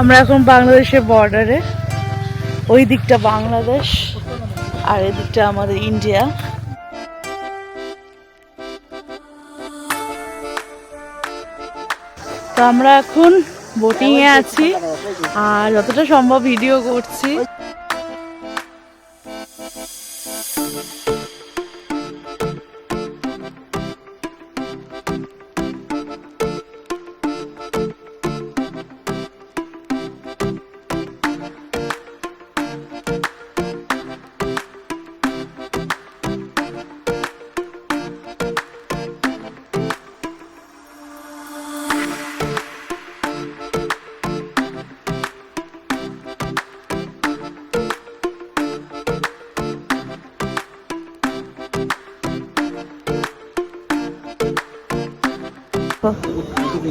আমরা এখন বাংলাদেশের বর্ডারে ওই দিকটা বাংলাদেশ আর এদিকটা আমাদের ইন্ডিয়া তো আমরা এখন বোটিংয়ে আছি আর যতটা সম্ভব ভিডিও করছি।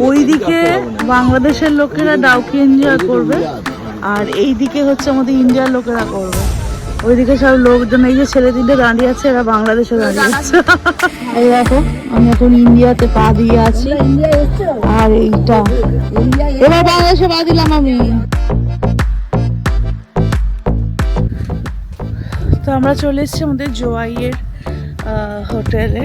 ওইদিকে বাংলাদেশের লোকেরা ডাউকি এনজয় করবে, আর এই দিকে হচ্ছে আমাদের ইন্ডিয়ার লোকেরা করবে। ওইদিকে সব লোকজন, এই যে ছেলে তিনটে দাঁড়িয়ে আছে, এরা বাংলাদেশে দাঁড়িয়ে আছে। এই দেখো, আমি এখন ইন্ডিয়াতে পা দিয়ে আছি, আর এইটা। এবার বাংলাদেশে পা দিলাম আমি। তো আমরা চলে এসেছি আমাদের জোয়াইয়ের হোটেলে।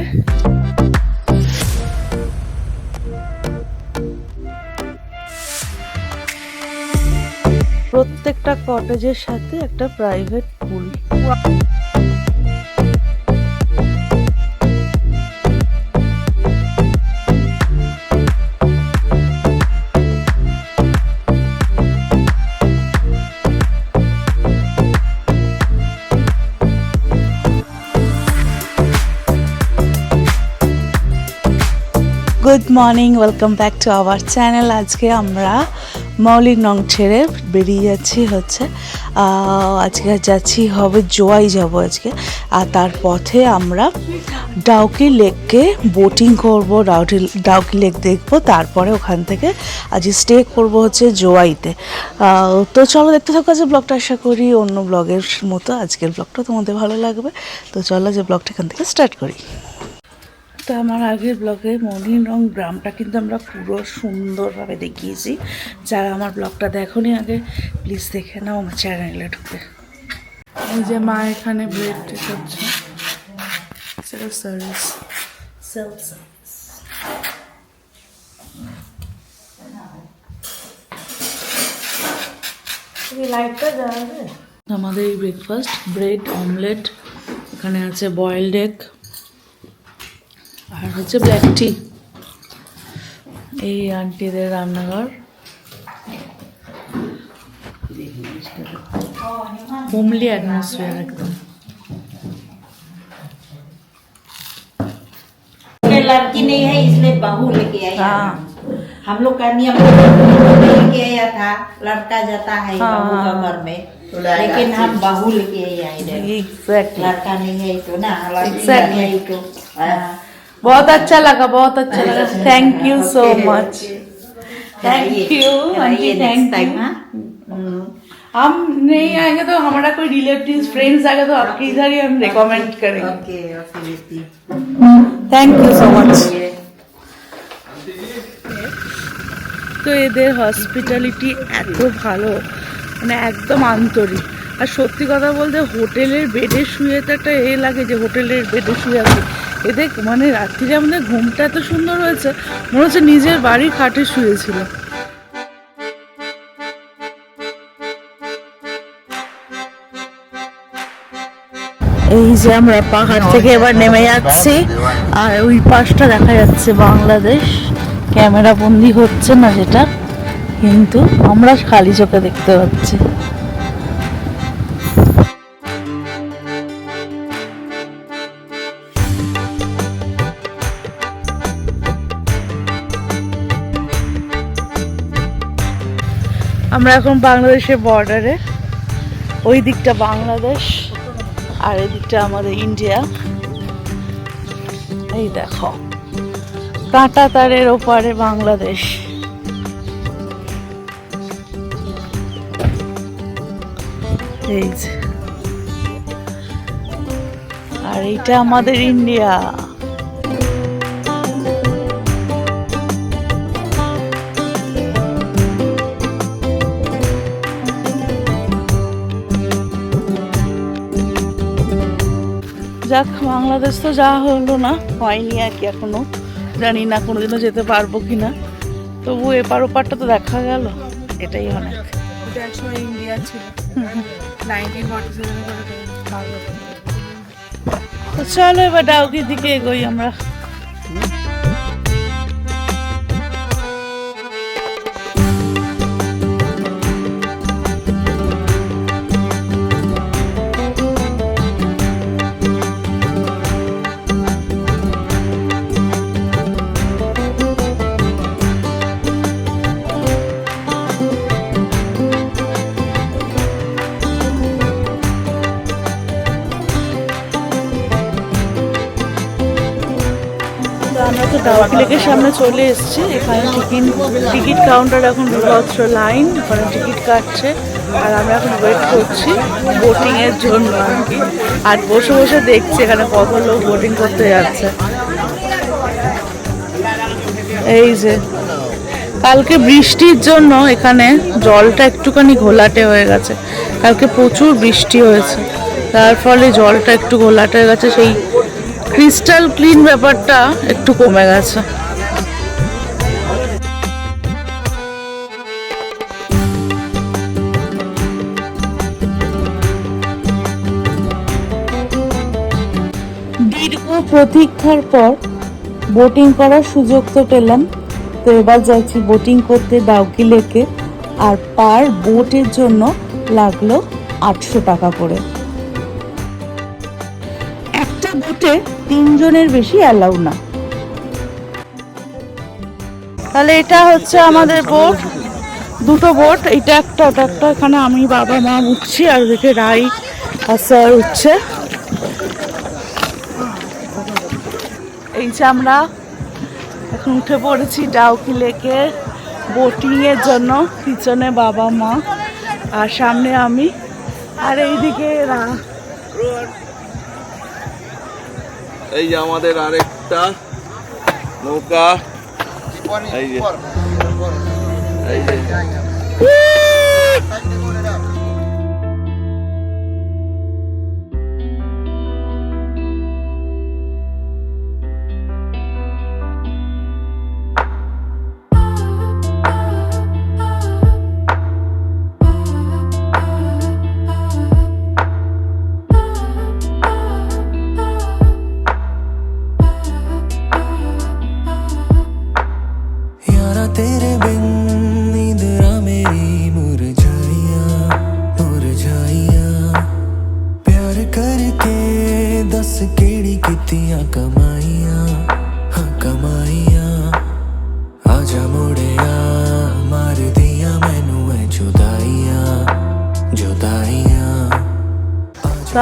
প্রত্যেকটা কটেজের সাথে একটা private pool good morning welcome back to our channel আজকে আমরা মৌলিক নং ছেড়ে বেরিয়ে যাচ্ছি হচ্ছে আজকে যাচ্ছি হবে জোয়াই যাব আজকে। আর তার পথে আমরা ডাউকি লেককে বোটিং করব ডাউকি ডাউকি লেক দেখব, তারপরে ওখান থেকে আজ স্টে করব হচ্ছে জোয়াইতে। তো চলো দেখতে থাকো যে ব্লগটা, আশা করি অন্য ব্লগের মতো আজকের ব্লগটা তোমাদের ভালো লাগবে। তো চলো যে ব্লগটা এখান থেকে স্টার্ট করি। তো আমার আগের ব্লগে মনির রং গ্রামটা কিন্তু আমরা পুরো সুন্দরভাবে দেখিয়েছি। যারা আমার ব্লগটা দেখোনি আগে প্লিজ দেখে নাও আমার চ্যানেলে ঢুকে। এই যে মা এখানে ব্রেড করছে সেটা সার্ভিস সেলফ সার্ভিস লাইটটা আমাদের এই ব্রেকফাস্ট ব্রেড অমলেট এখানে আছে বয়েলড এগ আর হচ্ছে ব্ল্যাক টি এই আন্টিদের রান্নাঘর হোমলি অ্যাটমসফিয়ার একদম ये लड़की नहीं है इसलिए बहू लेके आया हाँ। हम लोग का नियम लेके आया था लड़का जाता है हाँ, बहू का हाँ। घर में लेकिन हम बहू लेके आए इधर एग्जैक्टली लड़का नहीं है तो ना लड़की Exactly. नहीं है तो हाँ। बहुत अच्छा लगा बहुत अच्छा लगा thank you so Okay, much thank आइए, यू आइए aunty next thank time, you हाँ? हम्म। हम नहीं आएंगे तो हमारा कोई रिलेटिव फ्रेंड्स आएगा तो आपके इधर ही हम रिकमेंड करेंगे ओके ओके बेटी থ্যাংক ইউ সো মাচ ये তো এদের হসপিটালিটি এত ভালো মানে একদম আন্তরিক আর সত্যি কথা বলতে হোটেলের বেডে শুয়ে তো একটা এ লাগে যে হোটেলের বেডে শুয়ে আছে এদের মানে রাত্রিরে আমাদের ঘুমটা এত সুন্দর হয়েছে, মনে হচ্ছে নিজের বাড়ির খাটে শুয়েছিল। এই যে আমরা পাহাড় থেকে এবার নেমে যাচ্ছি, আর ওই পাশটা দেখা যাচ্ছে বাংলাদেশ। ক্যামেরা বন্দি হচ্ছে না যেটা, কিন্তু আমরা খালি চোখে দেখতে পাচ্ছি। আমরা এখন বাংলাদেশের বর্ডারে ওই দিকটা বাংলাদেশ আর এই দিকটা আমাদের ইন্ডিয়া এই দেখো কাঁটা তারের ওপারে বাংলাদেশ। আর এইটা আমাদের ইন্ডিয়া যাক বাংলাদেশ তো যা হলো না হয়নি আর কি এখনও। জানি না কোনোদিনও যেতে পারব কি না তবু এপার ওপারটা তো দেখা গেল এটাই অনেক। ইন্ডিয়া ছিল চলো এবার ডাউকির দিকে এগোই আমরা। ডাউকি লেকের সামনে চলে এসেছি। এখানে টিকিট টিকিট কাউন্টার এখন বিভৎস লাইন ওখানে টিকিট কাটছে আর আমরা এখন ওয়েট করছি বোটিং এর জন্য আর কি। আর বসে বসে দেখছি এখানে কত লোক বোটিং করতে যাচ্ছে। এই যে, কালকে বৃষ্টির জন্য এখানে জলটা একটুখানি ঘোলাটে হয়ে গেছে। কালকে প্রচুর বৃষ্টি হয়েছে। তার ফলে জলটা একটু ঘোলাটে হয়ে গেছে। সেই ক্রিস্টাল ক্লিন ব্যাপারটা একটু কমে গেছে। দীর্ঘ প্রতীক্ষার পর বোটিং করার সুযোগ তো পেলাম। তো এবার যাচ্ছি বোটিং করতে ডাউকি লেকে। আর পার বোটের জন্য লাগল আটশো টাকা করে। বোটে তিনজনের বেশি অ্যালাউ না। তাহলে এটা হচ্ছে আমাদের বোট। দুটো বোট, এটা একটা, ওটা একটা। এখানে আমি, বাবা, মা উঠছি আর ওদিকে রাই আর স্যার উঠছে। এই যে আমরা এখন উঠে পড়েছি ডাউকি লেকে বোটিং এর জন্য, পিছনে বাবা, মা আর সামনে আমি। আর এইদিকে রা এই যে আমাদের আরেকটা নৌকা। এই যে। এই যে।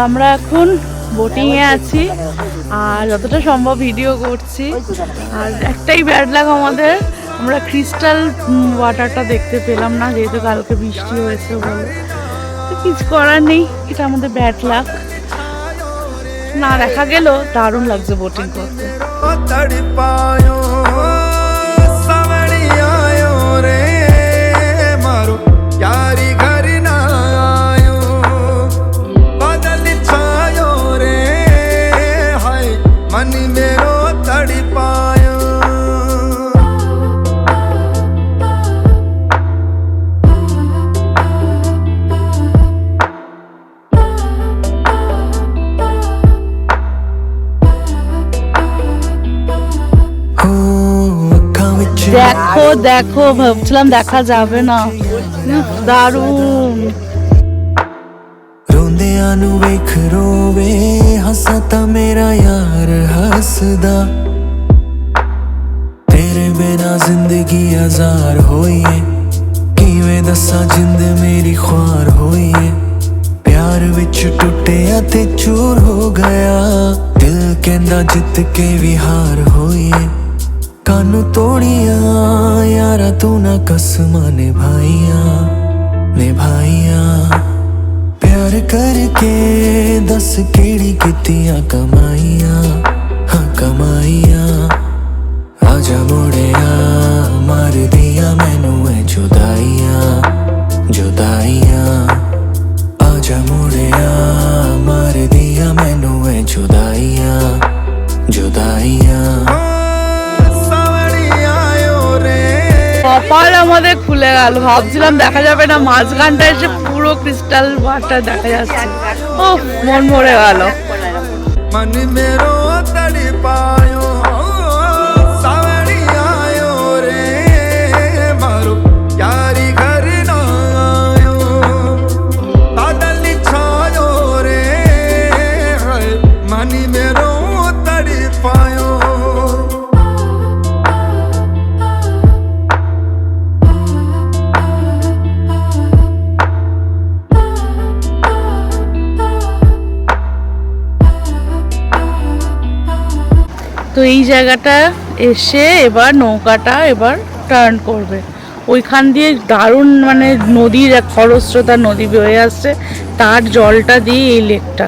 আমরা এখন বোটিংয়ে আছি আর যতটা সম্ভব ভিডিও করছি। আর একটাই ব্যাড লাগ আমাদের, আমরা ক্রিস্টাল ওয়াটারটা দেখতে পেলাম না, যেহেতু কালকে বৃষ্টি হয়েছে বলে। কিছু করার নেই, এটা আমাদের ব্যাড লাগ না, দেখা গেল, দারুণ লাগছে বোটিং করতে। দেখো দেখো ভাবছিলাম দেখা যাবে না উফ, দারুণ ਰੋਂਦਿਆਂ ਨੂੰ ਵੇਖ ਰੋਵੇ ਹੱਸਾਂ ਤਾਂ ਮੇਰਾ ਯਾਰ ਹੱਸਦਾ ਤੇਰੇ ਬਿਨਾ ਜ਼ਿੰਦਗੀ ਹਜ਼ਾਰ ਹੋਈ ਏ ਕਿਵੇਂ ਦੱਸਾਂ ਜਿੰਦ ਮੇਰੀ ਖੁਆਰ ਹੋਈ ਏ ਪਿਆਰ ਵਿੱਚ ਟੁੱਟਿਆ ਤੇ ਚੂਰ ਹੋ ਗਿਆ ਦਿਲ ਕਹਿੰਦਾ ਜਿੱਤ ਕੇ ਵੀ ਹਾਰ ਹੋਈ ਏ ਕਾਨੂੰ ਤੋੜੀਆਂ, ਯਾਰਾ ਤੂੰ ਨਾ ਕਸਮਾਂ ਨਿਭਾਈਆਂ ਨਿਭਾਈਆਂ। ਪਿਆਰ ਕਰਕੇ ਦੱਸ ਕਿਹੜੀ ਕੀਤੀਆਂ ਕਮਾਈਆਂ, ਹਾਂ ਕਮਾਈਆਂ। ਆਜਾ ਮੁੜਿਆ, ਮਾਰਦੀਆਂ ਮੈਨੂੰ ਐ ਜੁਦਾਈਆਂ ਜੁਦਾਈਆਂ। ਆਜਾ ਮੁੜਿਆ, ਮਾਰਦੀਆਂ ਮੈਨੂੰ ਐ ਜੁਦਾਈਆਂ ਜੁਦਾਈਆਂ। কপাল আমাদের খুলে গেল। ভাবছিলাম দেখা যাবে না, মাঝখানটা এসে পুরো ক্রিস্টাল ভাটটা দেখা যাচ্ছে। ও মন ভরে গেল। মানে মেরো তো এই জায়গাটা এসে এবার নৌকাটা এবার টার্ন করবে। ওইখান দিয়ে দারুণ মানে নদীর এক খরস্রোতা নদী বয়ে আসছে, তার জলটা দিয়ে এই লেকটা।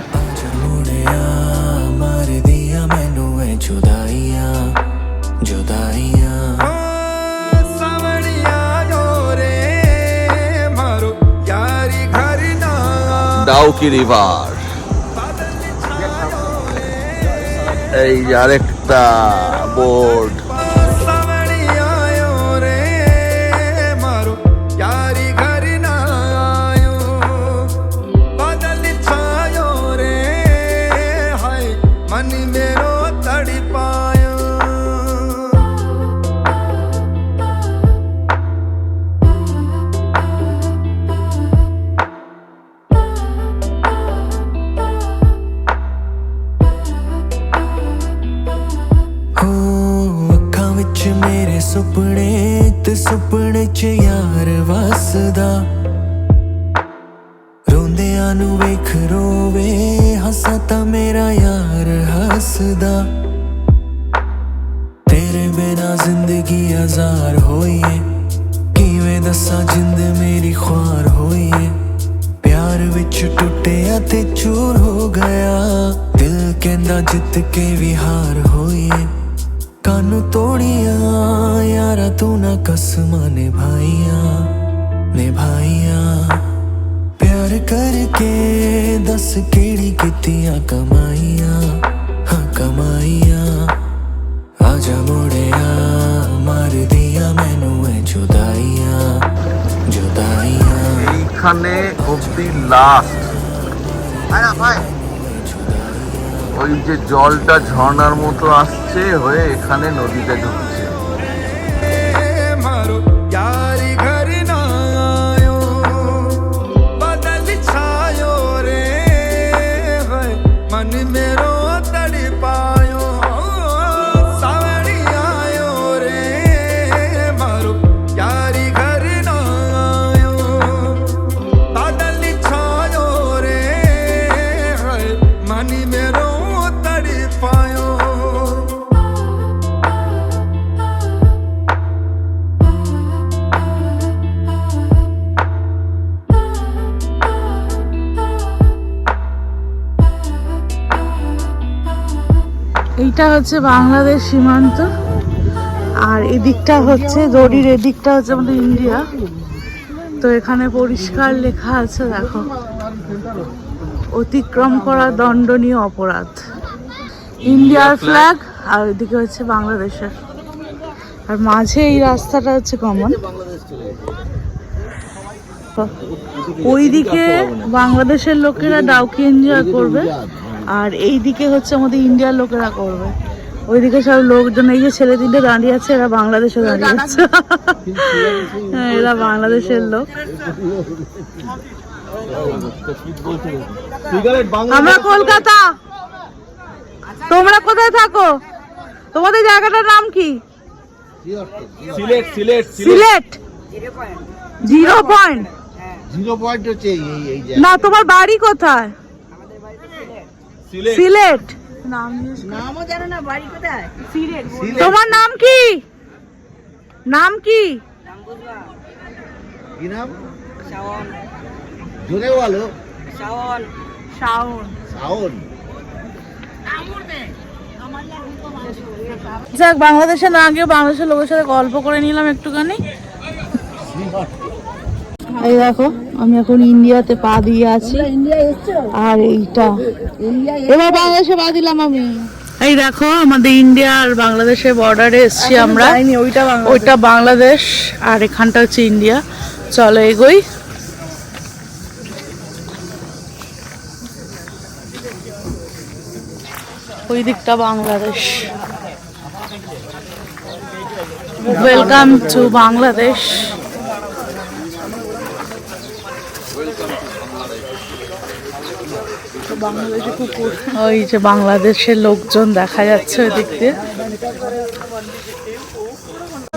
এই আরেক বোর্ড ਰੋਂਦਿਆਂ ਨੂੰ ਵੇਖ ਰੋਵੇ ਹੱਸਾ ਤਾਂ ਮੇਰਾ ਯਾਰ ਹੱਸਦਾ। ਤੇਰੇ ਬਿਨਾ ਜ਼ਿੰਦਗੀ ਹਜ਼ਾਰ ਹੋਈਏ, ਕਿਵੇਂ ਦੱਸਾਂ ਜਿੰਦ ਮੇਰੀ ਖੁਆਰ ਹੋਈਏ। ਪਿਆਰ ਵਿੱਚ ਟੁੱਟਿਆ ਤੇ ਚੂਰ ਹੋ ਗਿਆ, ਦਿਲ ਕਹਿੰਦਾ ਜਿੱਤ ਕੇ ਵੀ ਹਾਰ ਹੋਈਏ। ਕੰਨ ਤੋੜੀਆਂ, ਯਾਰਾ ਤੂੰ ਨਾ ਕਸਮਾਂ ਨਿਭਾਈਆਂ ਨਿਭਾਈਆਂ। ਪਿਆਰ ਕਰਕੇ ਦੱਸ ਕਿਹੜੀ ਕੀਤੀਆਂ ਕਮਾਈਆਂ ਹਾਂ ਕਮਾਈਆਂ ਆਜਾ ਮੁੜਿਆ ਮਾਰ ਦਿਆ ਮੈਨੂੰ ਐ ਜੁਦਾਈਆਂ ਜੁਦਾਈਆਂ এইখানে অব্দি লাস্ট ওই যে জলটা ঝর্ণার মতো আসছে হয়ে এখানে নদীতে ঢুকছে এইটা হচ্ছে বাংলাদেশ সীমান্ত আর এদিকটা হচ্ছে দড়ির এদিকটা হচ্ছে আমাদের ইন্ডিয়া। তো এখানে পরিষ্কার লেখা আছে দেখো। অতিক্রম করা দণ্ডনীয় অপরাধ। ইন্ডিয়ার ফ্ল্যাগ আর এদিকে হচ্ছে বাংলাদেশের। আর মাঝে এই রাস্তাটা হচ্ছে কমন ওইদিকে বাংলাদেশের লোকেরা ডাউকি এনজয় করবে। আর এই দিকে হচ্ছে আমাদের ইন্ডিয়ার লোকেরা করবে। ওইদিকে সব লোকজন এই যে ছেলে তিনটে দাঁড়িয়ে আছে এরা বাংলাদেশে দাঁড়িয়ে আছে। হ্যাঁ, এরা বাংলাদেশের লোক। আমরা কলকাতা। তোমরা কোথায় থাকো? তোমাদের জায়গাটার নাম কি? Sylhet. Sylhet Sylhet zero point zero হচ্ছে না তোমার বাড়ি কোথায়? সিলেট। সিলেট? নামও জানো না বাড়ি কোথায়? তোমার নাম কি? নাম কি? কি নাম? জোরে বলো শাওন। শাওন। শাওন। যাক বাংলাদেশে না গিয়ে বাংলাদেশের লোকের সাথে গল্প করে নিলাম একটুখানি। এই দেখো আমি এখন ইন্ডিয়াতে পা দিয়ে আছি। আর এইটা। এবার বাংলাদেশে পা দিলাম আমি। এই দেখো আমাদের ইন্ডিয়া আর বাংলাদেশের বর্ডারে এসছি আমরা। ওইটা বাংলাদেশ। আর এখানটা হচ্ছে ইন্ডিয়া। চলো এগোই। ওই দিকটা বাংলাদেশ। ওয়েলকাম টু বাংলাদেশ বাংলাদেশে কুকুর ওই যে বাংলাদেশের লোকজন দেখা যাচ্ছে ওই দিক দিয়ে।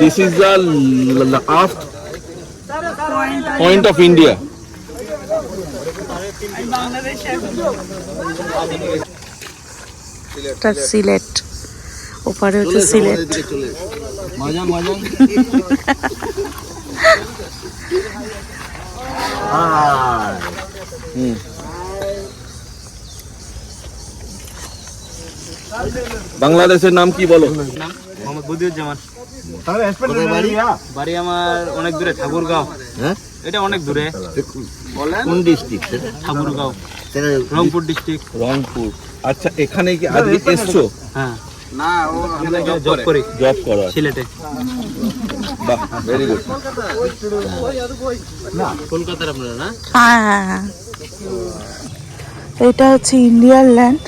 This is the l- last point of Sylhet. ওপারে হচ্ছে সিলেট। মজা মজা বাংলাদেশের নাম কি বলো? মোহাম্মদ বদিউজ্জামান। বাড়ি? বাড়ি আমার অনেক দূরে ঠাকুরগাঁও। হ্যাঁ? এটা অনেক দূরে। কোন ডিস্ট্রিক্ট ঠাকুরগাঁও। রংপুর ডিস্ট্রিক্ট রংপুর। আচ্ছা এখানে কি আজকে এসছো? হ্যাঁ। জব করি। জব করো সিলেটে। বাহ ভেরি গুড কলকাতার আপনারা না? হ্যাঁ হ্যাঁ হ্যাঁ। এটা হচ্ছে ইন্ডিয়ার ল্যান্ড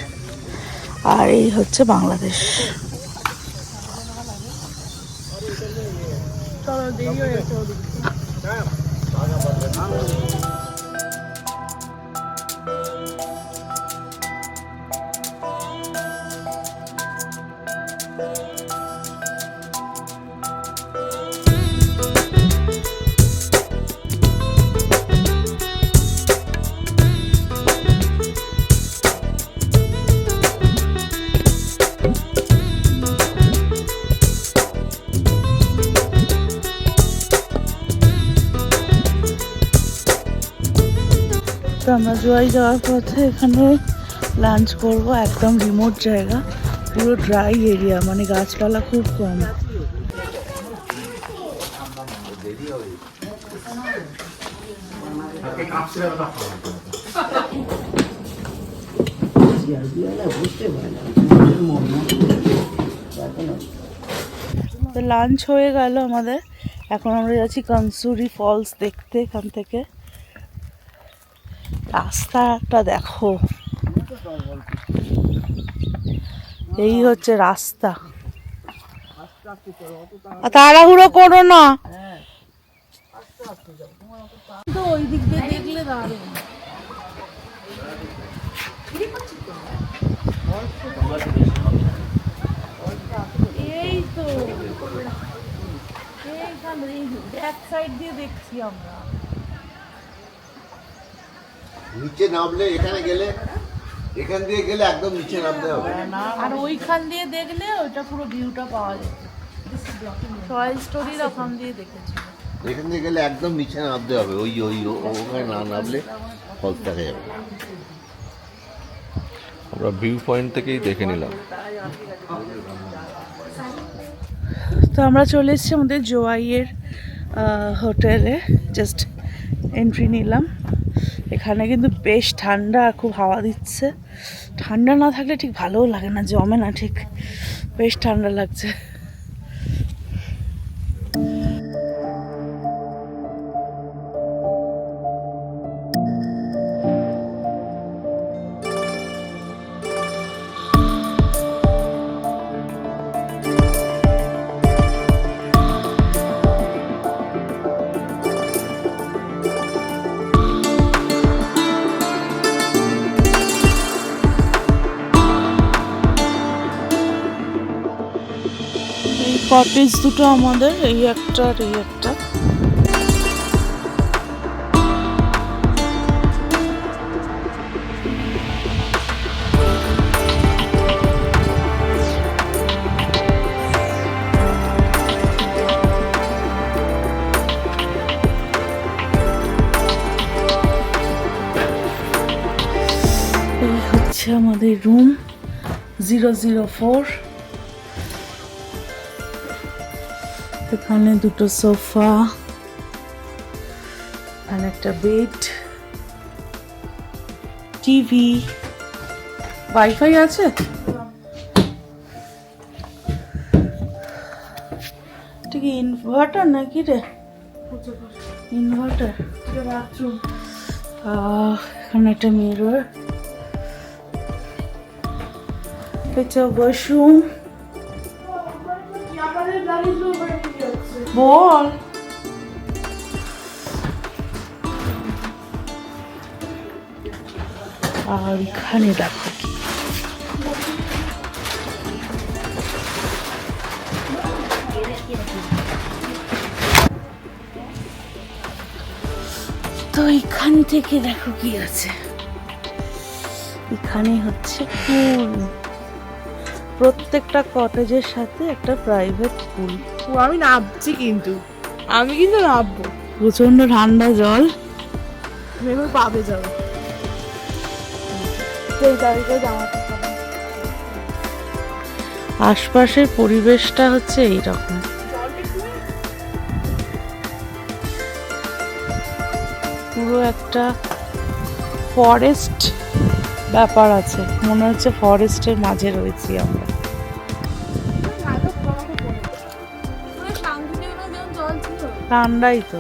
আর এই হচ্ছে বাংলাদেশ। তো আমরা জোয়াই যাওয়ার পথে এখানে লাঞ্চ করব, একদম রিমোট জায়গা, পুরো ড্রাই এরিয়া মানে গাছপালা খুব কম। তো লাঞ্চ হয়ে গেল আমাদের। এখন আমরা যাচ্ছি কনসুরি ফলস দেখতে এখান থেকে। রাস্তাটা দেখো। এই হচ্ছে রাস্তা। তাড়াহুড়ো করো না। দেখলে এই তো। এই ব্যাক সাইড দিয়ে দেখছি আমরা। নিচে নামলে এখানে গেলে এখান দিয়ে গেলে একদম নিচে নামতে হবে। আর ওইখান দিয়ে দেখলে ওইটা পুরো ভিউটা পাওয়া যায়। রয়্যাল স্টোরির ওখান দিয়ে দেখেছি। এখান দিয়ে গেলে একদম নিচে নামতে হবে ওই ওই ওখানে না নামলে ফলস দেখা যাবে। আমরা ভিউ পয়েন্ট থেকেই দেখে নিলাম। তো আমরা চলে এসেছি আমাদের জোয়াইয়ের হোটেলে জাস্ট এন্ট্রি নিলাম। এখানে কিন্তু বেশ ঠান্ডা, খুব হাওয়া দিচ্ছে। ঠান্ডা না থাকলে ঠিক ভালোও লাগে না, জমে না ঠিক। বেশ ঠান্ডা লাগছে। এই দুটো আমাদের এই একটা আর এই একটা। হচ্ছে আমাদের রুম জিরো জিরো ফোর এখানে দুটো সোফা আর একটা বেড, টিভি, ওয়াইফাই আছে? এটা কি ইনভার্টার নাকি রে? ইনভার্টার এখানে একটা মিরর এটা ওয়াশরুম বল। আর এখানে দেখো কি। তো এখান থেকে দেখো কি আছে। এখানে হচ্ছে পুল। প্রত্যেকটা কটেজের সাথে একটা প্রাইভেট পুল ও আমি নামছি কিন্তু। আমি কিন্তু নামবো। প্রচণ্ড ঠান্ডা জল। এবার পাবে যাব এই তারিখে আশপাশের পরিবেশটা হচ্ছে এইরকম। পুরো একটা ফরেস্ট ব্যাপার আছে। মনে হচ্ছে ফরেস্টের মাঝে রয়েছি আমরা। ঠান্ডাই তো।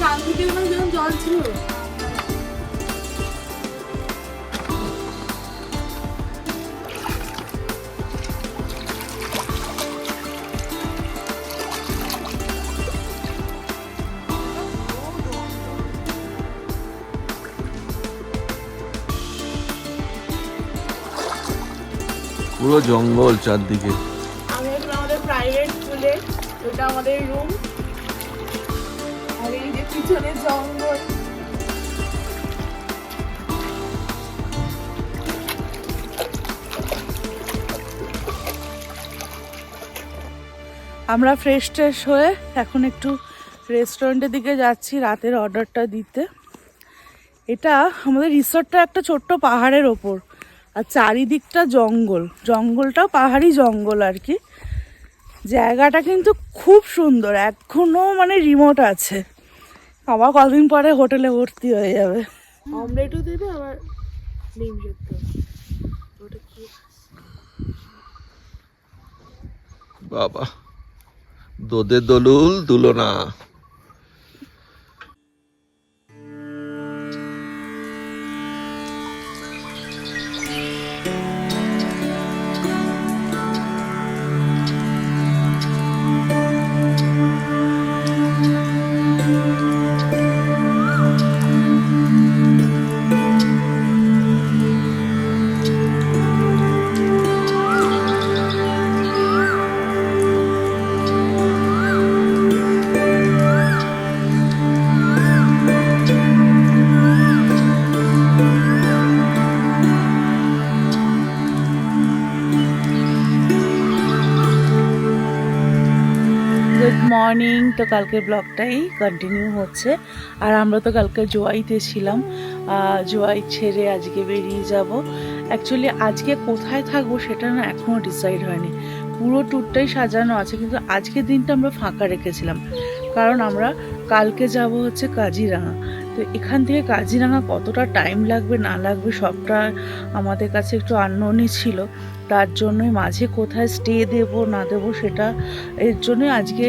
শান্তিনিকেতনে যেমন জল ছিল পুরো জঙ্গল চারদিকে। আমি এখন আমাদের প্রাইভেট আমাদের রুম আর পিছনে জঙ্গল। আমরা ফ্রেশ ট্রেশ হয়ে এখন একটু রেস্টুরেন্টের দিকে যাচ্ছি রাতের অর্ডারটা দিতে। এটা আমাদের রিসর্টটা একটা ছোট্ট পাহাড়ের ওপর। আর চারিদিকটা জঙ্গল। জঙ্গলটাও পাহাড়ি জঙ্গল আর কি। জায়গাটা কিন্তু খুব সুন্দর এখনও মানে রিমোট আছে। আবার কদিন পরে হোটেলে ভর্তি হয়ে যাবে। অমলেটও দেবে আবার ডিম সেদ্ধ ওটা কি? বাবা দোদে দলুল দুলো গুড মর্নিং তো কালকে ব্লগটাই কন্টিনিউ হচ্ছে। আর আমরা তো কালকে জোয়াইতে ছিলাম। জোয়াই ছেড়ে আজকে বেরিয়ে যাব। অ্যাকচুয়ালি আজকে কোথায় থাকব সেটা না এখনও ডিসাইড হয়নি। পুরো ট্যুরটাই সাজানো আছে, কিন্তু আজকের দিনটা আমরা ফাঁকা রেখেছিলাম। কারণ আমরা কালকে যাব হচ্ছে কাজিরাঙা। তো এখান থেকে কাজিরাঙা কতটা টাইম লাগবে, না লাগবে, সবটা আমাদের কাছে একটু আননোনই ছিল, তার জন্যই মাঝে কোথায় স্টে দেব, না দেব সেটা এর জন্য আজকে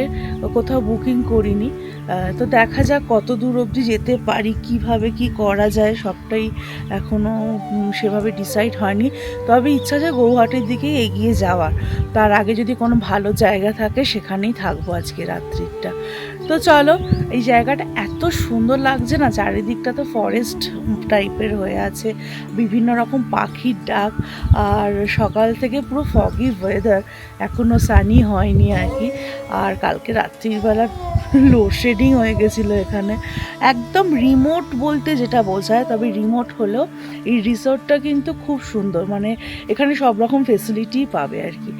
কোথাও বুকিং করিনি। তো দেখা যাক কত দূর অবধি যেতে পারি, কীভাবে কি করা যায়, সবটাই এখনও সেভাবে ডিসাইড হয়নি। তবে ইচ্ছা আছে গৌহাটির দিকে এগিয়ে যাওয়ার। তার আগে যদি কোনো ভালো জায়গা থাকে, সেখানেই থাকব আজকে রাত্রিটা। তো চলো, এই জায়গাটা এত সুন্দর লাগছে না? চারিদিকটা তো ফরেস্ট টাইপের হয়ে আছে, বিভিন্ন রকম পাখির ডাক, আর সকাল থেকে পুরো ফগি ওয়েদার এখনও সানি হয়নি আর কি। আর কালকে রাত্রিবেলা লোডশেডিং হয়ে গেছিল এখানে। একদম রিমোট বলতে যেটা বোঝায়, তবে রিমোট হলেও এই রিসোর্টটা কিন্তু খুব সুন্দর। মানে এখানে সব রকম ফেসিলিটি পাবে আর কি।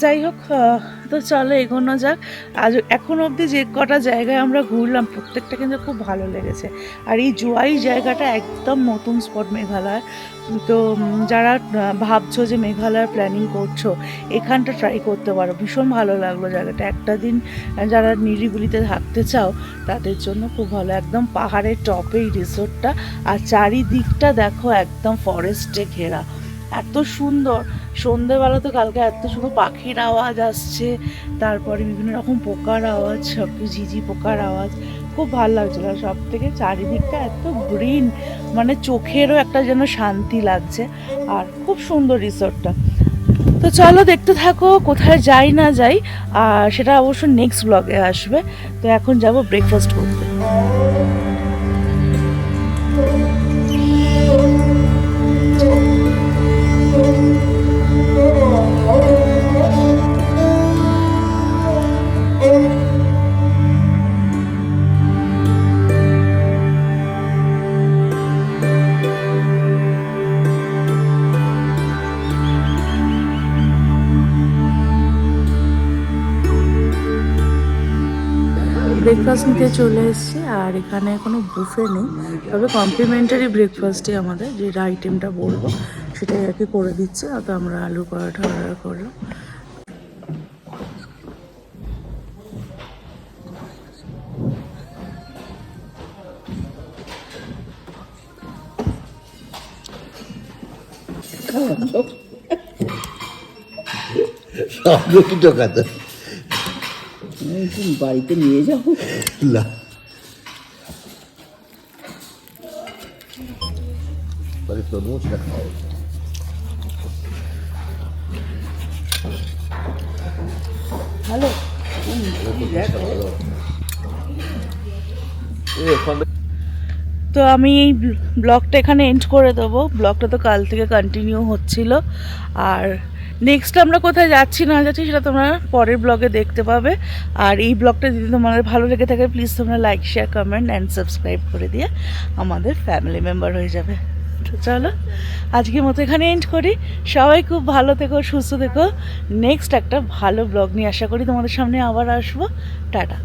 যাই হোক তো চলো এগোনো যাক। আজ এখন অবধি যে কটা জায়গায় আমরা ঘুরলাম, প্রত্যেকটা কিন্তু খুব ভালো লেগেছে। আর এই জোয়াই জায়গাটা একদম নতুন স্পট মেঘালয়। তো যারা ভাবছ যে মেঘালয় প্ল্যানিং করছ, এখানটা ট্রাই করতে পারো। ভীষণ ভালো লাগল জায়গাটা। একটা দিন যারা নিরিবিলিতে থাকতে চাও, তাদের জন্য খুব ভালো। একদম পাহাড়ের টপে এই রিসোর্টটা আর চারিদিকটা দেখো একদম ফরেস্টে ঘেরা। এত সুন্দর। সন্ধেবেলা তো কালকে এত সুন্দর পাখির আওয়াজ আসছে, তারপরে বিভিন্ন রকম পোকার আওয়াজ, সব কিছু ঝিঝি পোকার আওয়াজ। খুব ভালো লাগছিল, আর সব থেকে চারিদিকটা এত গ্রিন মানে চোখেরও একটা যেন শান্তি লাগছে, আর খুব সুন্দর রিসোর্টটা। তো চলো দেখতে থাকো, কোথায় যাই না যাই, আর সেটা অবশ্য নেক্সট ব্লগে আসবে। তো এখন যাব ব্রেকফাস্ট করতে। ব্রেকফাস্ট নিতে চলে এসেছি, আর এখানে কোনো বুফে নেই। তবে কমপ্লিমেন্টারি ব্রেকফাস্টে আমাদের, যে আইটেমটা বলব, সেটাই আর কি করে দিচ্ছে। তো আমরা আলু পরোটা অর্ডার করলাম। শব্দ কি টোকাতো বাড়িতে নিয়ে যাব না ভালো তো আমি এই ব্লগটা এখানে এন্ড করে দেবো। ব্লগটা তো কাল থেকে কন্টিনিউ হচ্ছিল। আর নেক্সট আমরা কোথায় যাচ্ছি না যাচ্ছি সেটা তোমরা পরের ব্লগে দেখতে পাবে। আর এই ব্লগটা যদি তোমাদের ভালো লেগে থাকে প্লিজ তোমরা like share comment and subscribe করে দিয়ে আমাদের ফ্যামিলি মেম্বার হয়ে যাবে। তো চলো, আজকের মতো এখানে এন্ড করি। সবাই খুব ভালো থেকো, সুস্থ থেকো। নেক্সট একটা ভালো ব্লগ নিয়ে আশা করি তোমাদের সামনে আবার আসব। টাটা।